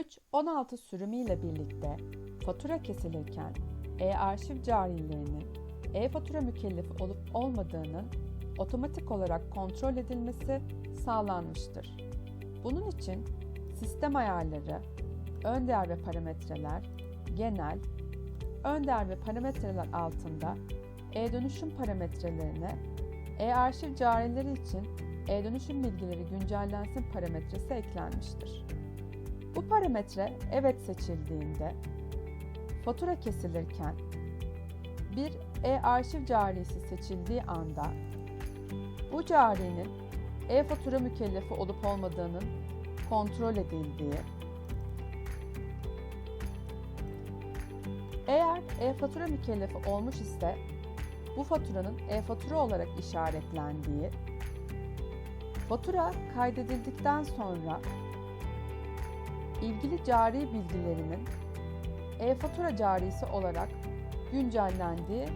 3.16 sürümüyle birlikte fatura kesilirken e-arşiv carilerinin e-fatura mükellefi olup olmadığının otomatik olarak kontrol edilmesi sağlanmıştır. Bunun için sistem ayarları, ön değer ve parametreler, genel, ön değer ve parametreler altında e-dönüşüm parametrelerine e-arşiv carileri için e-dönüşüm bilgileri güncellensin parametresi eklenmiştir. Bu parametre evet seçildiğinde fatura kesilirken bir e-arşiv carisi seçildiği anda bu carinin e-fatura mükellefi olup olmadığının kontrol edildiği, eğer e-fatura mükellefi olmuş ise bu faturanın e-fatura olarak işaretlendiği, fatura kaydedildikten sonra ilgili cari bilgilerinin e-fatura carisi olarak güncellendiği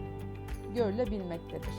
görülebilmektedir.